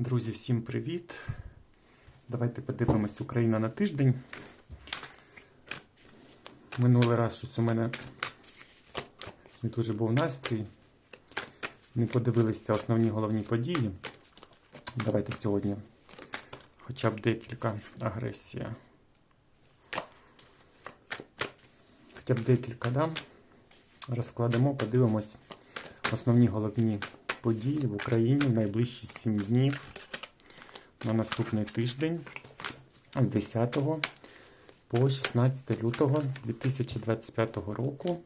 Друзі, всім привіт! Давайте подивимось Україна на тиждень. Минулий раз щось у мене не дуже був настрій. Не подивилися основні головні події. Давайте сьогодні хоча б декілька агресія. Хоча б декілька, да? Розкладемо, подивимось основні головні події в Україні в найближчі 7 днів на наступний тиждень з 10 по 16 лютого 2025 року.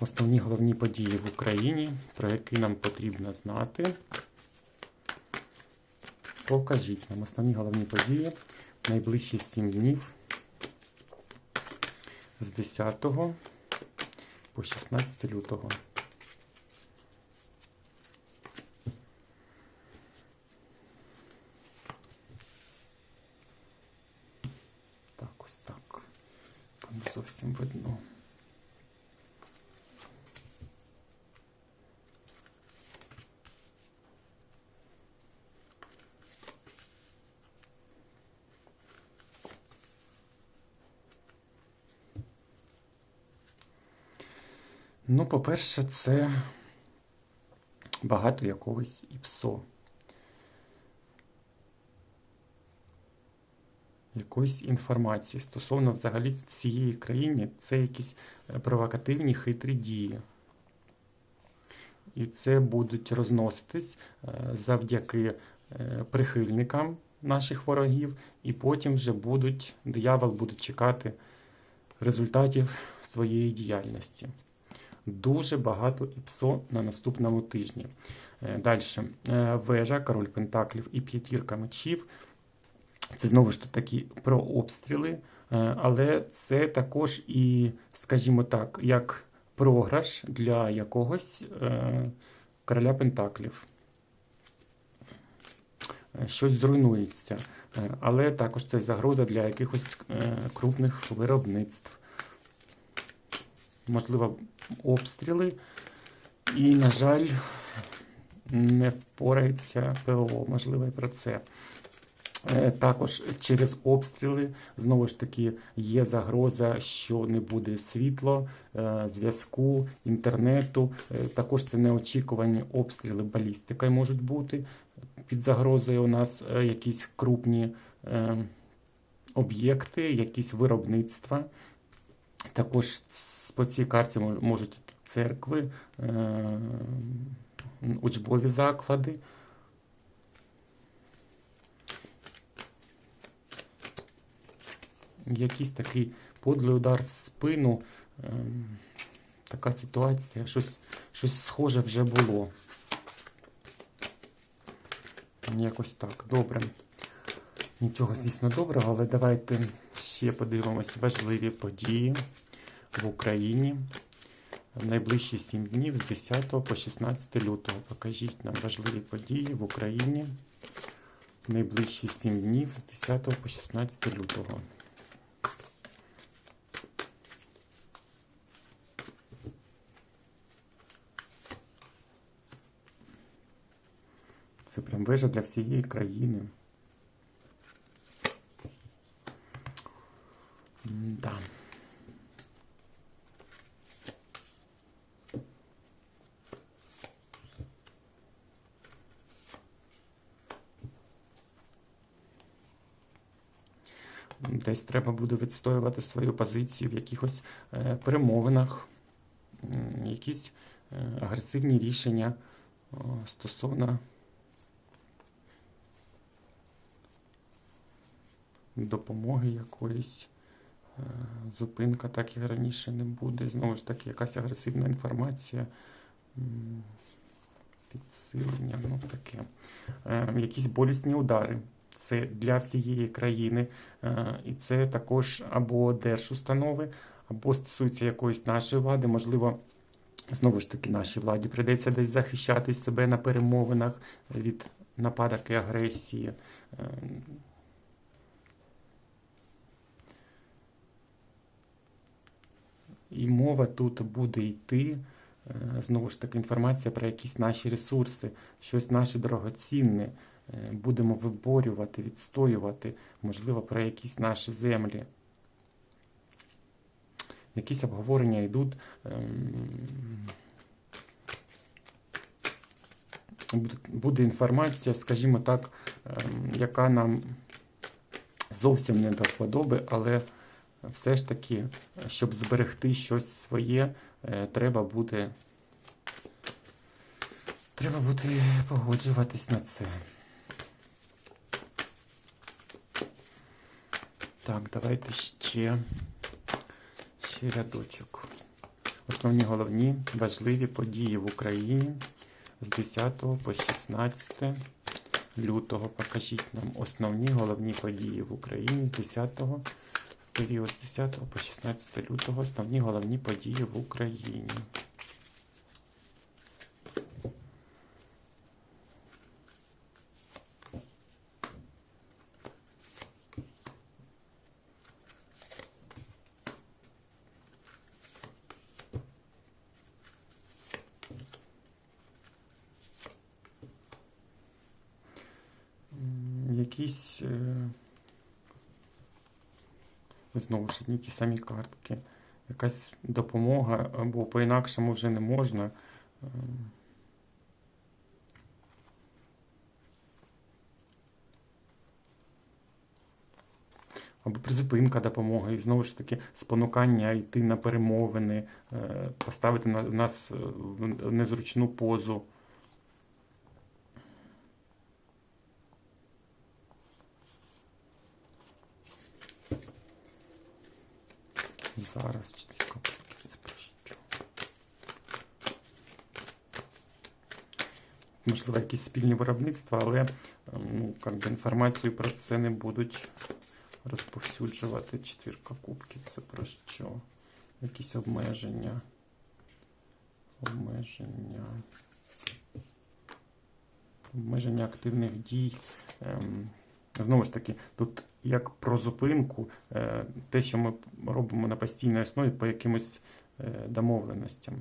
Основні головні події в Україні, про які нам потрібно знати. Покажіть нам основні головні події в найближчі 7 днів з 10 по 16 лютого. Так, ось так. Там не зовсім видно. Ну, по-перше, це багато якогось ІПСО. Якоїсь інформації стосовно взагалі всієї країни, це якісь е, провокативні хитрі дії. І це будуть розноситись е, завдяки е, прихильникам наших ворогів, і потім вже будуть, диявол буде чекати результатів своєї діяльності. Дуже багато ІПСО на наступному тижні. Далі. Вежа, король Пентаклів і п'ятірка мечів. Це знову ж таки про обстріли, е, але це також і, скажімо так, як програш для якогось е, короля Пентаклів. Е, Щось зруйнується, Е, але також це загроза для якихось е, крупних виробництв. Можливо, обстріли. І, на жаль, не впорається ПО. Можливо, і про це. Е, Також через обстріли знову ж таки є загроза, що не буде світла, е, зв'язку, інтернету. Е, Також це неочікувані обстріли балістикою можуть бути. Під загрозою у нас якісь крупні об'єкти, якісь виробництва. Також по цій карті можуть церкви, е, учбові заклади. якийсь такий подлий удар в спину. Ем, така ситуація, щось, щось схоже вже було. Якось так. Добре. Нічого, звісно, доброго, але давайте ще подивимось важливі події в Україні в найближчі 7 днів з 10 по 16 лютого. Покажіть нам важливі події в Україні в найближчі 7 днів з 10 по 16 лютого. Це прям вежа для всієї країни. Да. Десь треба буде відстоювати свою позицію в якихось е, перемовинах, якісь е, агресивні рішення стосовно допомоги якоїсь. Е, Зупинка, так як раніше не буде. Знову ж таки, якась агресивна інформація, підсилення, ну таке. Якісь болісні удари. Це для всієї країни. Е, І це також або держустанови, або стосується якоїсь нашої влади. Можливо, знову ж таки, нашій владі прийдеться десь захищати себе на перемовинах від нападок і агресії. Е, І мова тут буде йти, е, знову ж таки, інформація про якісь наші ресурси, щось наше дорогоцінне, будемо виборювати, відстоювати, можливо, про якісь наші землі. Якісь обговорення йдуть. ем, буде- Буде інформація, скажімо так, ем, яка нам зовсім не до вподоби, але все ж таки, щоб зберегти щось своє, е, треба буде. Треба буде погоджуватись на це. Так, давайте ще, ще рядочок. Основні головні важливі події в Україні з 10 по 16 лютого. Покажіть нам основні головні події в Україні з 10 в період з 10 по 16 лютого. Основні головні події в Україні. М, Якісь е, знову ж одні ті самі картки. Якась допомога, або по-інакшому вже не можна. Ем, Або призупинка допомоги, і знову ж таки спонукання йти на перемовини, е, поставити на- нас е, в незручну позу. Зараз копійки запрошую. Можливо, якісь спільні виробництва, але ем, ну, би, інформацію про це не будуть розповсюджувати. Четвірка кубків. Це про що? Якісь обмеження. Обмеження. Обмеження активних дій. Ем, Знову ж таки, тут як про зупинку, е, те, що ми робимо на постійній основі по якимось е, домовленостям.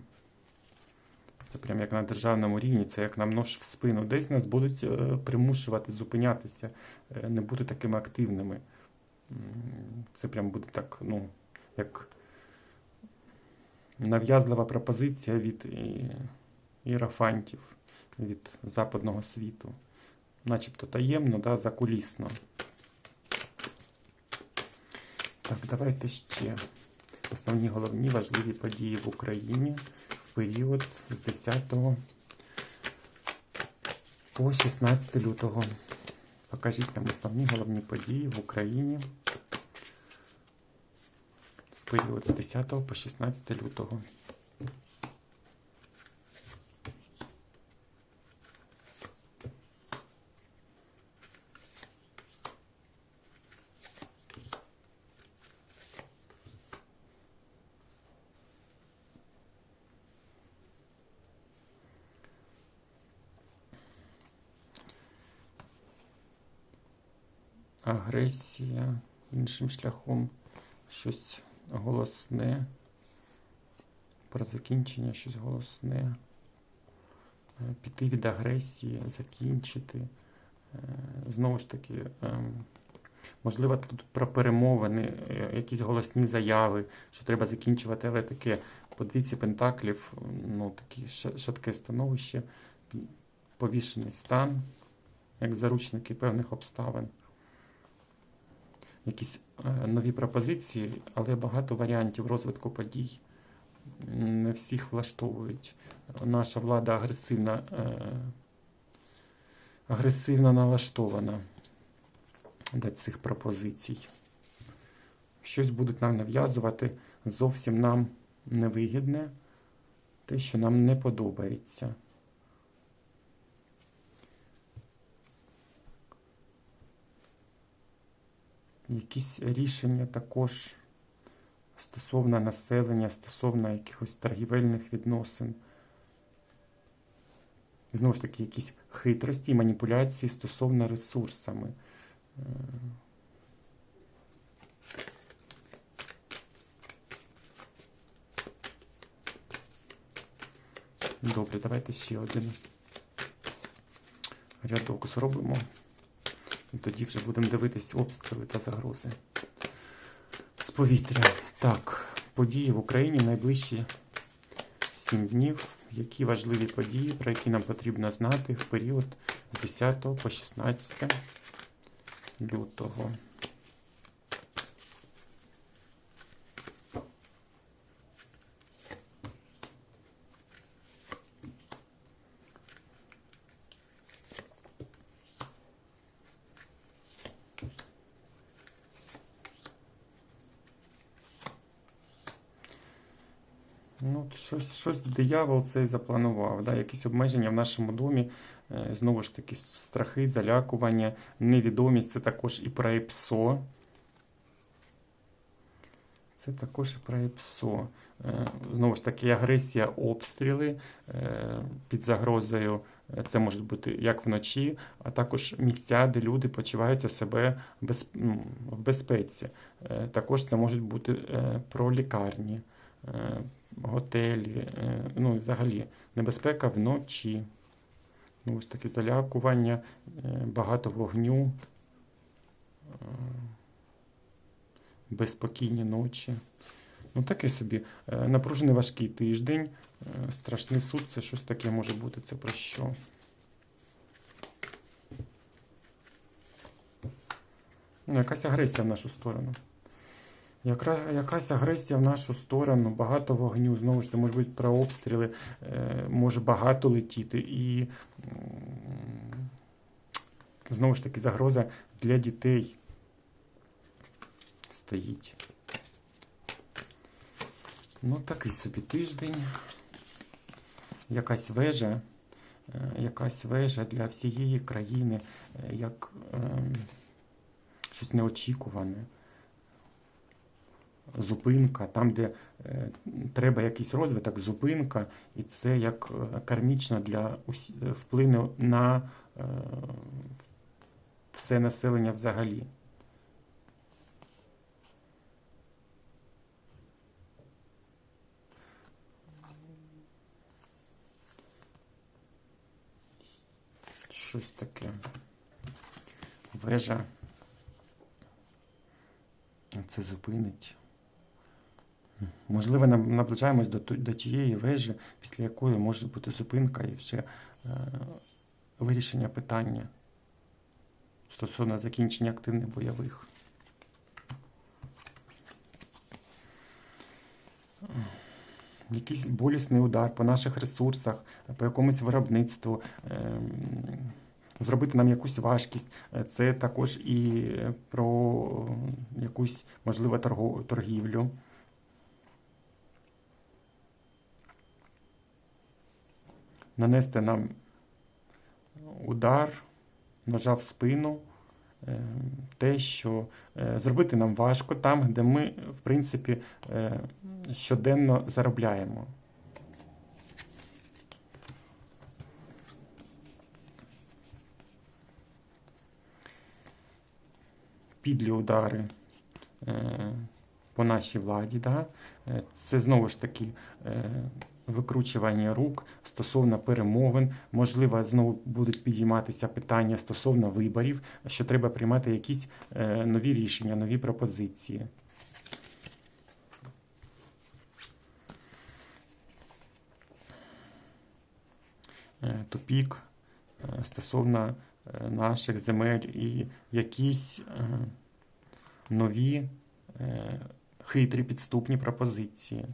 Це прям як на державному рівні, це як нам нож в спину. Десь нас будуть е, примушувати зупинятися, не бути такими активними. Це прям буде так, ну, як нав'язлива пропозиція від і- іерофантів, від западного світу. Начебто таємно, да, закулісно. Так, давайте ще основні головні важливі події в Україні в період з 10 по 16 лютого. Покажіть нам основні головні події в Україні в період з 10 по 16 лютого. Агресія іншим шляхом щось голосне. Про закінчення щось голосне. Е, Піти від агресії, закінчити. Е, Знову ж таки, ем, можливо, тут про перемовини, е, якісь голосні заяви, що треба закінчувати, але таке по пентаклів, ну, таке шатке становище, повішений стан, як заручники певних обставин якісь е, нові пропозиції, але багато варіантів розвитку подій. Не всіх влаштовують. Наша влада агресивна, е, агресивно налаштована до цих пропозицій. Щось будуть нам нав'язувати зовсім нам невигідне, те, що нам не подобається. Якісь рішення також стосовно населення, стосовно якихось торгівельних відносин. Знову ж таки, якісь хитрості і маніпуляції стосовно ресурсами. Е, Добре, давайте ще один рядок зробимо. І тоді вже будемо дивитись обстріли та загрози з повітря. Так, події в Україні найближчі 7 днів. Які важливі події, про які нам потрібно знати в період з 10 по 16 лютого. Ну, от диявол цей запланував, да? якісь обмеження в нашому домі. Е, Знову ж таки, страхи, залякування, невідомість це також і про ІПСО. Це також і про ІПСО. Е, Знову ж таки, агресія, обстріли е, під загрозою. Це можуть бути як вночі, а також місця, де люди почуваються себе ну, в безпеці. Також це можуть бути про лікарні, готелі, е, ну і взагалі небезпека вночі. Знову ж таки, залякування, е, багато вогню, е, безспокійні ночі. Ну, такий собі напружений важкий тиждень. Страшний суд це щось таке може бути. Це про що? Ну, якась агресія в нашу сторону. Яка, якась агресія в нашу сторону, багато вогню, знову ж таки, може бути про обстріли, е, може багато летіти. І знову ж таки загроза для дітей стоїть. Ну, такий собі тиждень. Якась вежа, е, якась вежа для всієї країни, е, як ем, щось неочікуване. Зупинка, там, де е, треба якийсь розвиток, зупинка, і це як е, кармічно для усі, е, вплине на все населення взагалі. Щось таке. Вежа. Це зупинить. Можливо, наближаємось до, до тієї вежі, після якої може бути зупинка і вже е, вирішення питання стосовно закінчення активних бойових. Якийсь болісний удар по наших ресурсах, по якомусь виробництву, ем, зробити нам якусь важкість. Е, Це також і про якусь, можливо, торгівлю. Нанести нам удар, ножа в спину, е, те, що е, зробити нам важко там, де ми, в принципі, е, щоденно заробляємо. Підлі удари по нашій владі. Да? Це знову ж таки викручування рук стосовно перемовин. Можливо, знову будуть підійматися питання стосовно виборів, що треба приймати якісь е, нові рішення, нові пропозиції. Е, Тупік е, стосовно наших земель і якісь нові хитрі підступні пропозиції.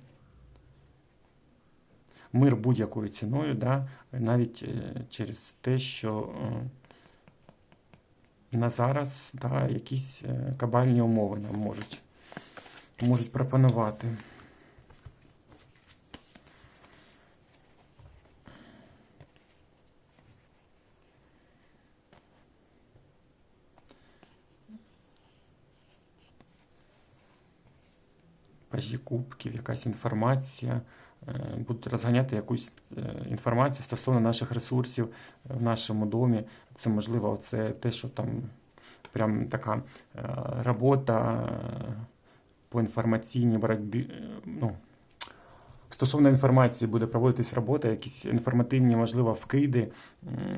Мир будь-якою ціною, да, навіть е, через те, що е, на зараз да, якісь е, кабальні умови нам можуть, можуть пропонувати. Пажі кубків, якась інформація, будуть розганяти якусь е, інформацію стосовно наших ресурсів в нашому домі. Це можливо, це те, що там прям така е, робота е, по інформаційній боротьбі. е, Ну, Стосовно інформації буде проводитись робота, якісь інформативні, можливо, вкиди,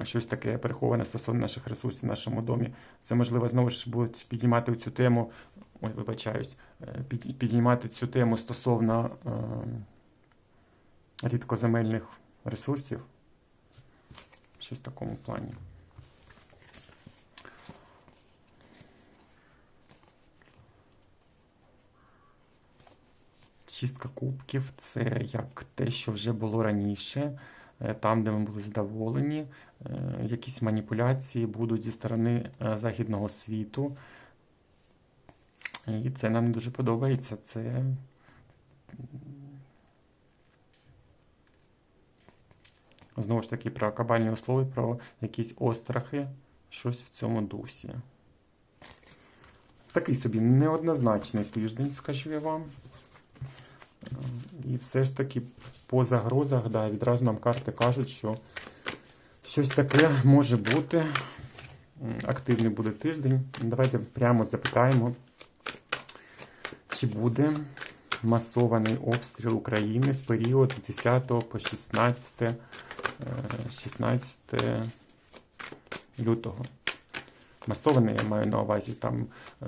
щось таке переховане стосовно наших ресурсів в нашому домі. Це, можливо, знову ж будуть піднімати цю тему, ой, вибачаюсь, е, під- піднімати цю тему стосовно е, рідкоземельних ресурсів. Щось в такому плані. Шістка кубків це як те, що вже було раніше, е, там, де ми були задоволені. Е, Якісь маніпуляції будуть зі сторони е, західного світу. І це нам не дуже подобається. Це знову ж таки про кабальні услови, про якісь острахи, щось в цьому дусі. Такий собі неоднозначний тиждень, скажу я вам. Е, І все ж таки по загрозах, да, відразу нам карти кажуть, що щось таке може бути. Активний буде тиждень. Давайте прямо запитаємо, чи буде масований обстріл України в період з 10 по 16, е, 16 лютого. Масований я маю на увазі там, е,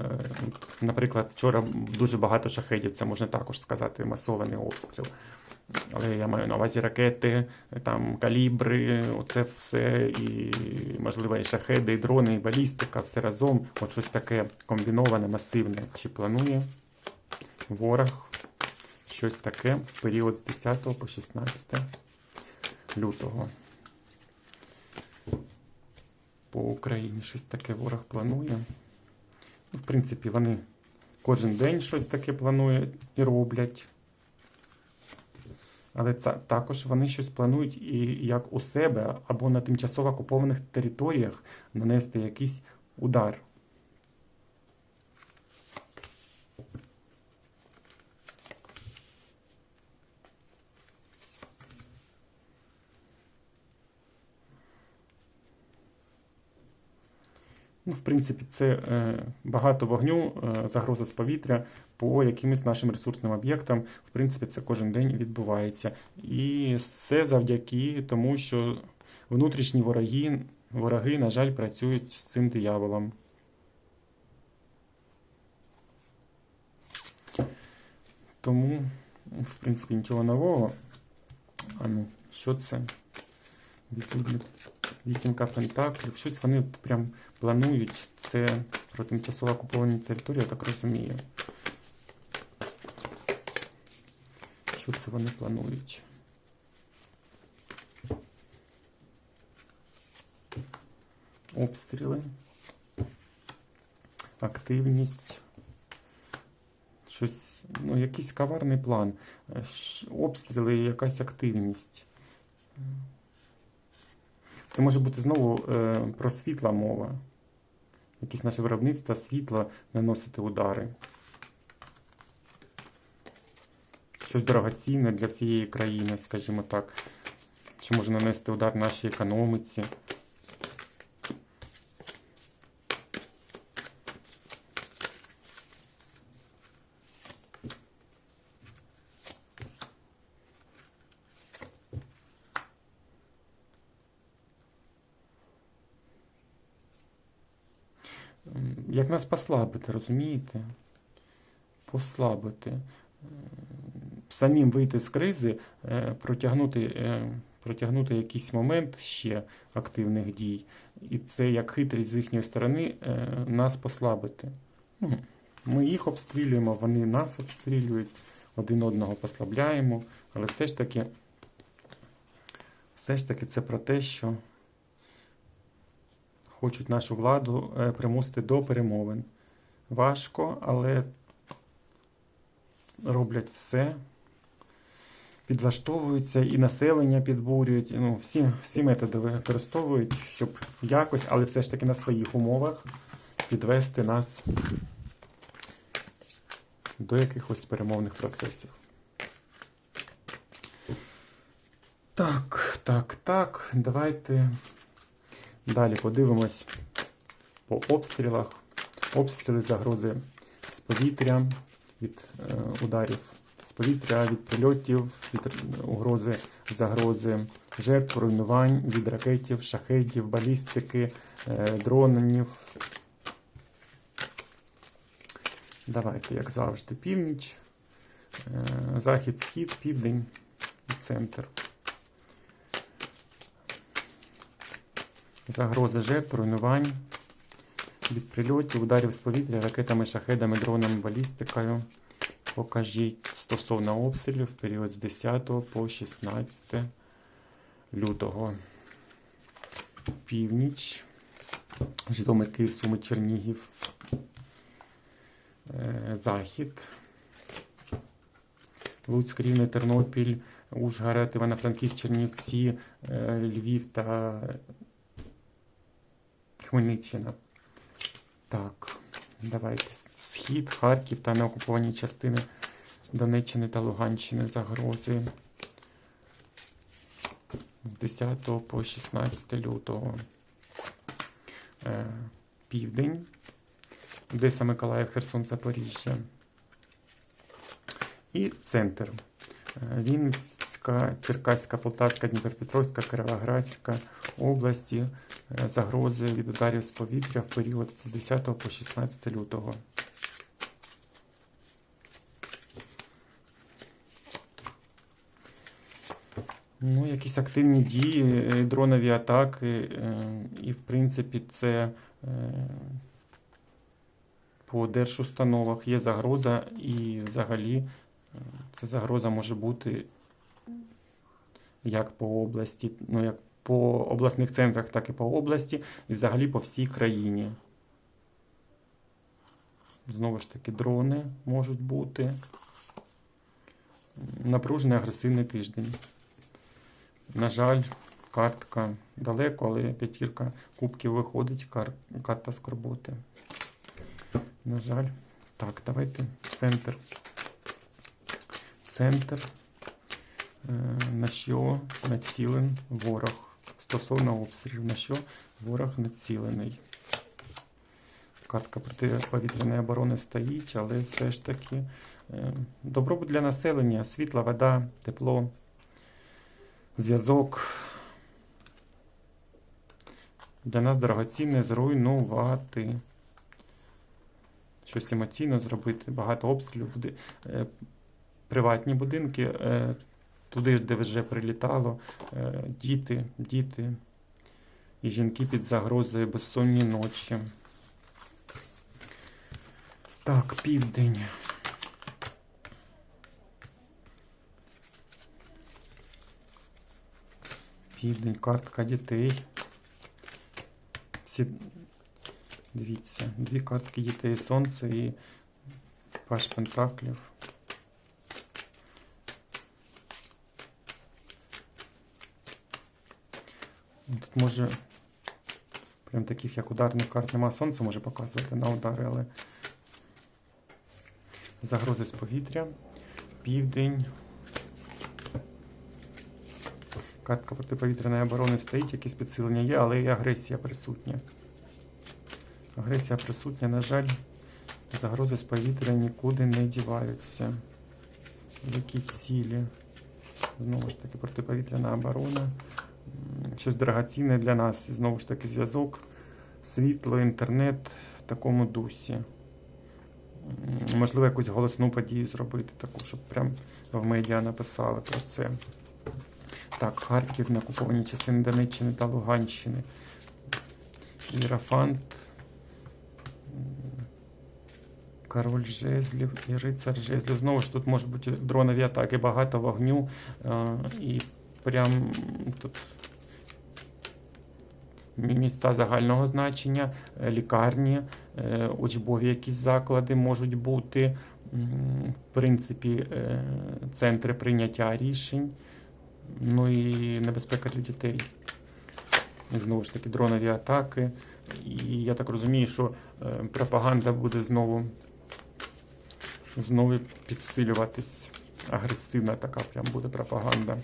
наприклад, вчора дуже багато шахедів, це можна також сказати, масований обстріл. Але я маю на увазі ракети, там калібри, оце все, і можливо і шахеди, і дрони, і балістика, все разом. От щось таке комбіноване, масивне. Чи планує ворог щось таке в період з 10 по 16 лютого? По Україні щось таке ворог планує. Ну, В принципі, вони кожен день щось таке планують і роблять. Але це також вони щось планують і як у себе або на тимчасово окупованих територіях нанести якийсь удар. Принципі, це е, багато вогню, е, загроза з повітря по якимось нашим ресурсним об'єктам. В принципі, це кожен день відбувається. І це завдяки тому, що внутрішні вороги, вороги, на жаль, працюють з цим дияволом. Тому, в принципі, нічого нового. А ну, що це? Відповідно, Вісімка пентаклів. Щось вони прям планують. Це про тимчасово окуповані території, я так розумію. Що це вони планують? Обстріли. Активність. Щось, ну, якийсь коварний план. Е, Обстріли і якась активність. Це може бути знову е, про світла мова. Якісь наше виробництво світла наносити удари. Щось дорогоцінне для всієї країни, скажімо так. Що може нанести удар нашій економіці. М, Як нас послабити, розумієте? Послабити. М, Самим вийти з кризи, е, протягнути, е, протягнути якийсь момент ще активних дій. І це як хитрість з їхньої сторони е, нас послабити. Ну, Ми їх обстрілюємо, вони нас обстрілюють, один одного послабляємо, але все ж таки, все ж таки це про те, що хочуть нашу владу е, примусити до перемовин. Важко, але роблять все. Підлаштовуються і населення підбурюють. Ну, всі, всі методи використовують, щоб якось, але все ж таки на своїх умовах підвести нас до якихось перемовних процесів. Так, так, так. Давайте далі подивимось по обстрілах. Обстріли загрози з повітря від е, ударів з повітря від прильотів, від угрози, загрози, жертв, руйнувань від ракетів, шахедів, балістики, е, дронів. Давайте, як завжди, північ, е, захід, схід, південь і центр. Загрози жертв, руйнувань від прильотів, ударів з повітря, ракетами, шахедами, дронами, балістикою. Покажіть стосовно обстрілів в період з 10 по 16 лютого. Північ. Житомир, Київ, Суми, Чернігів. Е, Захід. Луцьк, Рівне, Тернопіль, Ужгород, Івано-Франківськ, Чернівці, е, Львів та Хмельниччина. Так, давайте. Схід, Харків та неокуповані частини Донеччини та Луганщини загрози з 10 по 16 лютого. Е, Південь. Одеса, Миколаїв, Херсон, Запоріжжя. І центр. Е, Вінницька, Черкаська, Полтавська, Дніпропетровська, Кировоградська області. Е, Загрози від ударів з повітря в період з 10 по 16 лютого. Ну, якісь активні дії, е, дронові атаки, е, і, в принципі, це по держустановах є загроза, і взагалі ця загроза може бути як по області, ну як по обласних центрах, так і по області, і взагалі по всій країні. Знову ж таки, дрони можуть бути. Напружений агресивний тиждень. На жаль, картка далеко, але п'ятірка кубків виходить, кар- карта скорботи. На жаль. Так, давайте центр. Центр. На що націлен ворог? Стосовно обстрілів, на що ворог націлений? Картка протиповітряної оборони стоїть, але все ж таки е, добробут для населення, світла, вода, тепло, зв'язок. Для нас дорогоцінне зруйнувати. Щось емоційно зробити, багато обстрілів буде. Е, Приватні будинки, е, туди, де вже прилітало, е, діти, діти і жінки під загрозою безсонні ночі. Так, південь. Південь, картка дітей. Всі, дивіться, дві картки дітей, сонце і паш пентаклів. Тут може прям таких як ударних карт нема. Сонце може показувати на удари, але загрози з повітря, південь. Картка протиповітряної оборони стоїть, якісь підсилення є, але і агресія присутня. Агресія присутня, на жаль, загрози з повітря нікуди не діваються. Які цілі? Знову ж таки, протиповітряна оборона. Щось дорогоцінне для нас. І знову ж таки, зв'язок, світло, інтернет в такому дусі. Можливо, якусь голосну подію зробити, таку, щоб прям в медіа написали про це. Так, Харків на окупованій частини Донеччини та Луганщини. Ірафант. Король жезлів і рицар жезлів. Знову ж тут можуть бути дронові атаки, багато вогню. е, І прям тут місця загального значення, е, лікарні, е, учбові якісь заклади можуть бути. В принципі, е, центри прийняття рішень. Ну і небезпека для дітей. І знову ж таки, дронові атаки. І я так розумію, що е, пропаганда буде знову, знову підсилюватись. Агресивна така прям буде пропаганда.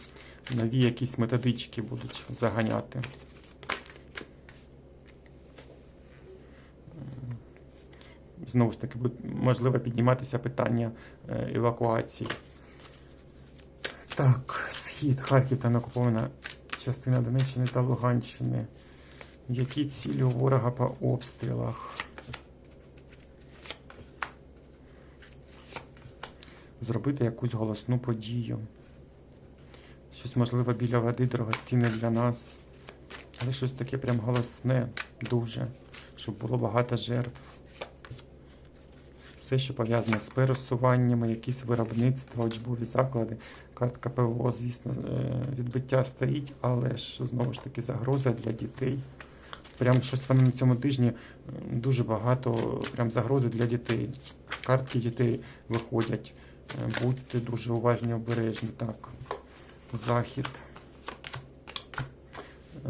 Нові якісь методички будуть заганяти. Знову ж таки, можливо підніматися питання е, евакуації. Так, схід, Харків та окупована частина Донеччини та Луганщини. Які цілі у ворога по обстрілах? Зробити якусь голосну подію. Щось можливо біля води дорогоцінне для нас. Але щось таке прям голосне, дуже, щоб було багато жертв. Все, що пов'язане з пересуваннями, якісь виробництва, учбові заклади. Картка ПВО, звісно, е, відбиття стоїть, але ж знову ж таки загроза для дітей. Прям щось вам на цьому тижні дуже багато прям загрози для дітей. Картки дітей виходять. Е, Будьте дуже уважні, обережні. Так. Захід.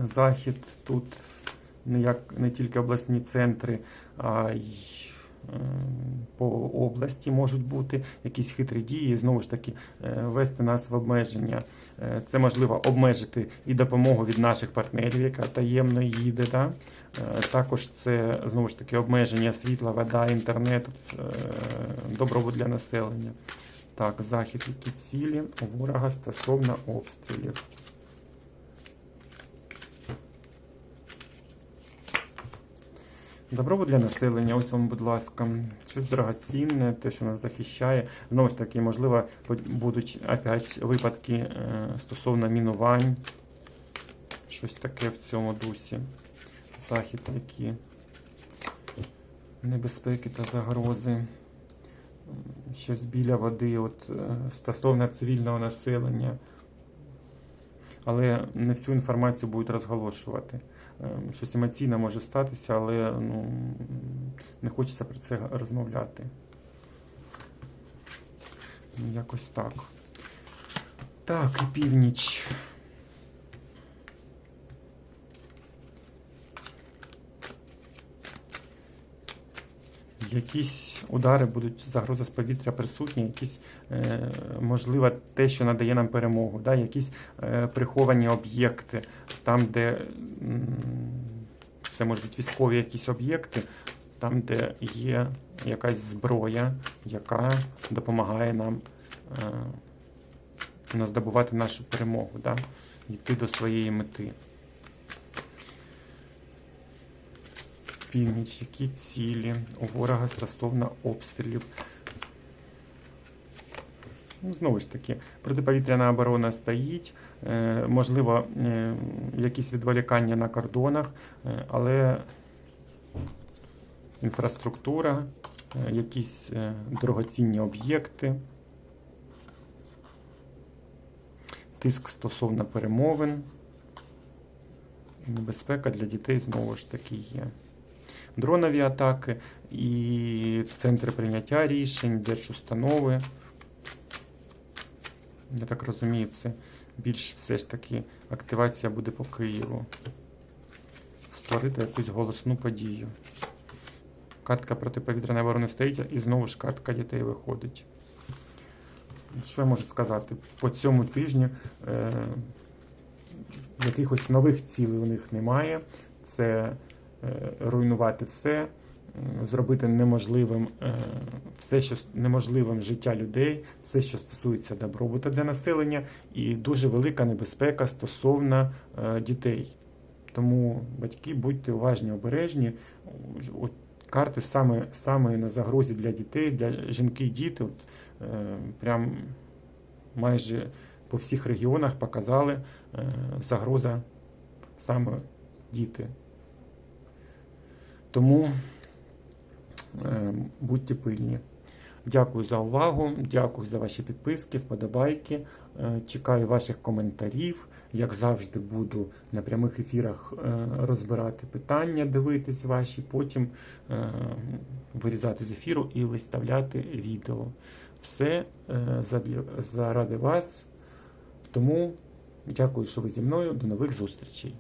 Захід тут не, як, не тільки обласні центри, а й е, по області можуть бути якісь хитрі дії, знову ж таки, е, вести нас в обмеження. Е, Це можливо обмежити і допомогу від наших партнерів, яка таємно їде. Да? Е, Також це знову ж таки обмеження світла, вода, інтернету, добробут для населення. Так, захід, які цілі ворога стосовно обстрілів. Добробут для населення, ось вам, будь ласка, щось дорогоцінне, те, що нас захищає. Знову ж таки, можливо, будуть опять випадки е, стосовно мінувань. Щось таке в цьому дусі. Захід, які небезпеки та загрози. Щось біля води, от, е, стосовно цивільного населення. Але не всю інформацію будуть розголошувати. Е, Щось емоційне може статися, але ну, не хочеться про це розмовляти. Якось так. Так, і північ. Якісь удари будуть, загроза з повітря присутні, якісь, е, можливо, те, що надає нам перемогу, да? якісь е, приховані об'єкти, там, де це можуть бути військові якісь об'єкти, там, де є якась зброя, яка допомагає нам е, здобувати нашу перемогу, да? йти до своєї мети. Північ, які цілі у ворога стосовно обстрілів. Ну, Знову ж таки, протиповітряна оборона стоїть, е, можливо, е, якісь відволікання на кордонах, е, але інфраструктура, якісь дорогоцінні об'єкти, тиск стосовно перемовин, небезпека для дітей знову ж таки є дронові атаки і центри прийняття рішень, держустанови. Я так розумію, це більш все ж таки активація буде по Києву. Створити якусь голосну подію. Картка протиповітряної оборони стоїть, і знову ж картка дітей виходить. Що я можу сказати? По цьому тижню е, якихось нових цілей у них немає. Це руйнувати все, зробити неможливим е, все, що неможливим життя людей, все, що стосується добробуту для населення, і дуже велика небезпека стосовно е, дітей. Тому батьки будьте уважні, обережні. От карти саме, саме на загрозі для дітей, для жінки і діти. От, е, прям майже по всіх регіонах показали е, загроза саме діти. Тому е, будьте пильні. Дякую за увагу, дякую за ваші підписки, вподобайки. Е, Чекаю ваших коментарів. Як завжди, буду на прямих ефірах е, розбирати питання, дивитись ваші, потім вирізати з ефіру і виставляти відео. Все заради вас. Тому дякую, що ви зі мною. До нових зустрічей.